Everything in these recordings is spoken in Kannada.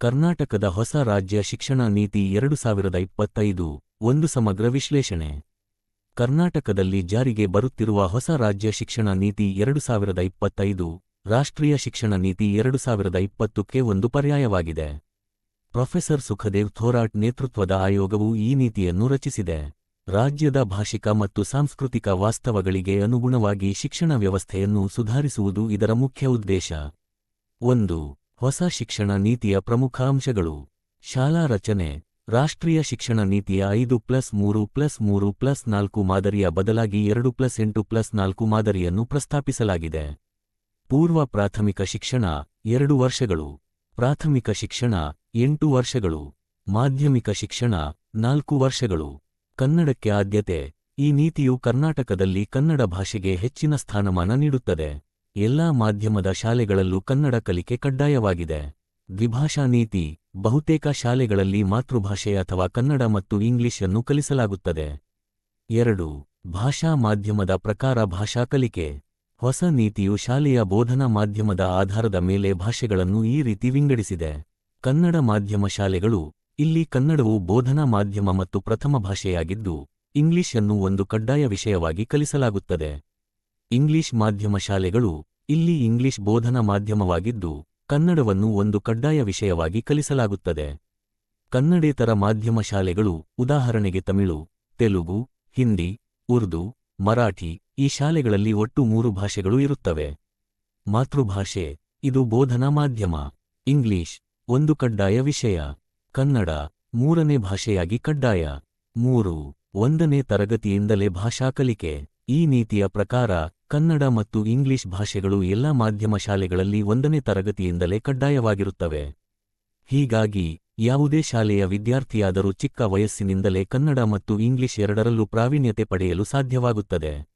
ಕರ್ನಾಟಕದ ಹೊಸ ರಾಜ್ಯ ಶಿಕ್ಷಣ ನೀತಿ ಎರಡು ಸಾವಿರದ ಇಪ್ಪತ್ತೈದು, ಒಂದು ಸಮಗ್ರ ವಿಶ್ಲೇಷಣೆ. ಕರ್ನಾಟಕದಲ್ಲಿ ಜಾರಿಗೆ ಬರುತ್ತಿರುವ ಹೊಸ ರಾಜ್ಯ ಶಿಕ್ಷಣ ನೀತಿ ಎರಡು ಸಾವಿರದ ಇಪ್ಪತ್ತೈದು, ರಾಷ್ಟ್ರೀಯ ಶಿಕ್ಷಣ ನೀತಿ ಎರಡು ಸಾವಿರದ ಇಪ್ಪತ್ತಕ್ಕೆ ಒಂದು ಪರ್ಯಾಯವಾಗಿದೆ. ಪ್ರೊಫೆಸರ್ ಸುಖದೇವ್ ಥೋರಾಟ್ ನೇತೃತ್ವದ ಆಯೋಗವು ಈ ನೀತಿಯನ್ನು ರಚಿಸಿದೆ. ರಾಜ್ಯದ ಭಾಷಿಕ ಮತ್ತು ಸಾಂಸ್ಕೃತಿಕ ವಾಸ್ತವಗಳಿಗೆ ಅನುಗುಣವಾಗಿ ಶಿಕ್ಷಣ ವ್ಯವಸ್ಥೆಯನ್ನು ಸುಧಾರಿಸುವುದು ಇದರ ಮುಖ್ಯ ಉದ್ದೇಶ. ಒಂದು ಹೊಸ ಶಿಕ್ಷಣ ನೀತಿಯ ಪ್ರಮುಖ ಅಂಶಗಳು. ಶಾಲಾ ರಚನೆ, ರಾಷ್ಟ್ರೀಯ ಶಿಕ್ಷಣ ನೀತಿಯ ಐದು ಪ್ಲಸ್ ಮೂರು ಪ್ಲಸ್ ಮೂರು ಪ್ಲಸ್ ನಾಲ್ಕು ಮಾದರಿಯ ಬದಲಾಗಿ ಎರಡು ಪ್ಲಸ್ ಎಂಟು ಪ್ಲಸ್ ನಾಲ್ಕು ಮಾದರಿಯನ್ನು ಪ್ರಸ್ತಾಪಿಸಲಾಗಿದೆ. ಪೂರ್ವ ಪ್ರಾಥಮಿಕ ಶಿಕ್ಷಣ, ಎರಡು ವರ್ಷಗಳು. ಪ್ರಾಥಮಿಕ ಶಿಕ್ಷಣ, ಎಂಟು ವರ್ಷಗಳು. ಮಾಧ್ಯಮಿಕ ಶಿಕ್ಷಣ, ನಾಲ್ಕು ವರ್ಷಗಳು. ಕನ್ನಡಕ್ಕೆ ಆದ್ಯತೆ, ಈ ನೀತಿಯು ಕರ್ನಾಟಕದಲ್ಲಿ ಕನ್ನಡ ಭಾಷೆಗೆ ಹೆಚ್ಚಿನ ಸ್ಥಾನಮಾನ ನೀಡುತ್ತದೆ. ಎಲ್ಲಾ ಮಾಧ್ಯಮದ ಶಾಲೆಗಳಲ್ಲೂ ಕನ್ನಡ ಕಲಿಕೆ ಕಡ್ಡಾಯವಾಗಿದೆ. ದ್ವಿಭಾಷಾ ನೀತಿ, ಬಹುತೇಕ ಶಾಲೆಗಳಲ್ಲಿ ಮಾತೃಭಾಷೆ ಅಥವಾ ಕನ್ನಡ ಮತ್ತು ಇಂಗ್ಲಿಷ್ ಅನ್ನು ಕಲಿಸಲಾಗುತ್ತದೆ. ಎರಡು, ಭಾಷಾ ಮಾಧ್ಯಮದ ಪ್ರಕಾರ ಭಾಷಾ ಕಲಿಕೆ. ಹೊಸ ನೀತಿಯು ಶಾಲೆಯ ಬೋಧನಾ ಮಾಧ್ಯಮದ ಆಧಾರದ ಮೇಲೆ ಭಾಷೆಗಳನ್ನು ಈ ರೀತಿ ವಿಂಗಡಿಸಿದೆ. ಕನ್ನಡ ಮಾಧ್ಯಮ ಶಾಲೆಗಳು, ಇಲ್ಲಿ ಕನ್ನಡವು ಬೋಧನಾ ಮಾಧ್ಯಮ ಮತ್ತು ಪ್ರಥಮ ಭಾಷೆಯಾಗಿದ್ದು ಇಂಗ್ಲಿಷ್ ಅನ್ನು ಒಂದು ಕಡ್ಡಾಯ ವಿಷಯವಾಗಿ ಕಲಿಸಲಾಗುತ್ತದೆ. ಇಂಗ್ಲಿಷ್ ಮಾಧ್ಯಮ ಶಾಲೆಗಳು ಇಲ್ಲಿ ಇಂಗ್ಲಿಷ್ ಬೋಧನಾ ಮಾಧ್ಯಮವಾಗಿದ್ದು, ಕನ್ನಡವನ್ನು ಒಂದು ಕಡ್ಡಾಯ ವಿಷಯವಾಗಿ ಕಲಿಸಲಾಗುತ್ತದೆ. ಕನ್ನಡೇತರ ಮಾಧ್ಯಮ ಶಾಲೆಗಳು, ಉದಾಹರಣೆಗೆ ತಮಿಳು, ತೆಲುಗು, ಹಿಂದಿ, ಉರ್ದು, ಮರಾಠಿ ಈ ಶಾಲೆಗಳಲ್ಲಿ ಒಟ್ಟು ಮೂರು ಭಾಷೆಗಳು ಇರುತ್ತವೆ. ಮಾತೃಭಾಷೆ, ಇದು ಬೋಧನಾ ಮಾಧ್ಯಮ. ಇಂಗ್ಲಿಷ್, ಒಂದು ಕಡ್ಡಾಯ ವಿಷಯ. ಕನ್ನಡ, ಮೂರನೇ ಭಾಷೆಯಾಗಿ ಕಡ್ಡಾಯ. ಮೂರು, ಒಂದನೇ ತರಗತಿಯಿಂದಲೇ ಭಾಷಾ ಕಲಿಕೆ. ಈ ನೀತಿಯ ಪ್ರಕಾರ ಕನ್ನಡ ಮತ್ತು ಇಂಗ್ಲಿಷ್ ಭಾಷೆಗಳು ಎಲ್ಲಾ ಮಾಧ್ಯಮ ಶಾಲೆಗಳಲ್ಲಿ ಒಂದನೇ ತರಗತಿಯಿಂದಲೇ ಕಡ್ಡಾಯವಾಗಿರುತ್ತವೆ. ಹೀಗಾಗಿ, ಯಾವುದೇ ಶಾಲೆಯ ವಿದ್ಯಾರ್ಥಿಯಾದರೂ ಚಿಕ್ಕ ವಯಸ್ಸಿನಿಂದಲೇ ಕನ್ನಡ ಮತ್ತು ಇಂಗ್ಲಿಷ್ ಎರಡರಲ್ಲೂ ಪ್ರಾವೀಣ್ಯತೆ ಪಡೆಯಲು ಸಾಧ್ಯವಾಗುತ್ತದೆ.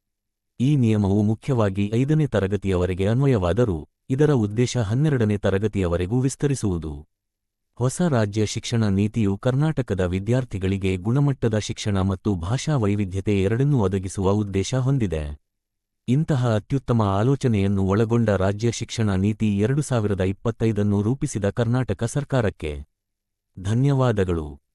ಈ ನಿಯಮವು ಮುಖ್ಯವಾಗಿ ಐದನೇ ತರಗತಿಯವರೆಗೆ ಅನ್ವಯವಾದರೂ, ಇದರ ಉದ್ದೇಶ ಹನ್ನೆರಡನೇ ತರಗತಿಯವರೆಗೂ ವಿಸ್ತರಿಸುವುದು. ಹೊಸ ರಾಜ್ಯ ಶಿಕ್ಷಣ ನೀತಿಯು ಕರ್ನಾಟಕದ ವಿದ್ಯಾರ್ಥಿಗಳಿಗೆ ಗುಣಮಟ್ಟದ ಶಿಕ್ಷಣ ಮತ್ತು ಭಾಷಾ ವೈವಿಧ್ಯತೆ ಎರಡನ್ನೂ ಒದಗಿಸುವ ಉದ್ದೇಶ ಹೊಂದಿದೆ. ಇಂತಹ ಅತ್ಯುತ್ತಮ ಆಲೋಚನೆಯನ್ನು ಒಳಗೊಂಡ ರಾಜ್ಯ ಶಿಕ್ಷಣ ನೀತಿ ಎರಡು ಸಾವಿರದ ರೂಪಿಸಿದ ಕರ್ನಾಟಕ ಸರ್ಕಾರಕ್ಕೆ ಧನ್ಯವಾದಗಳು.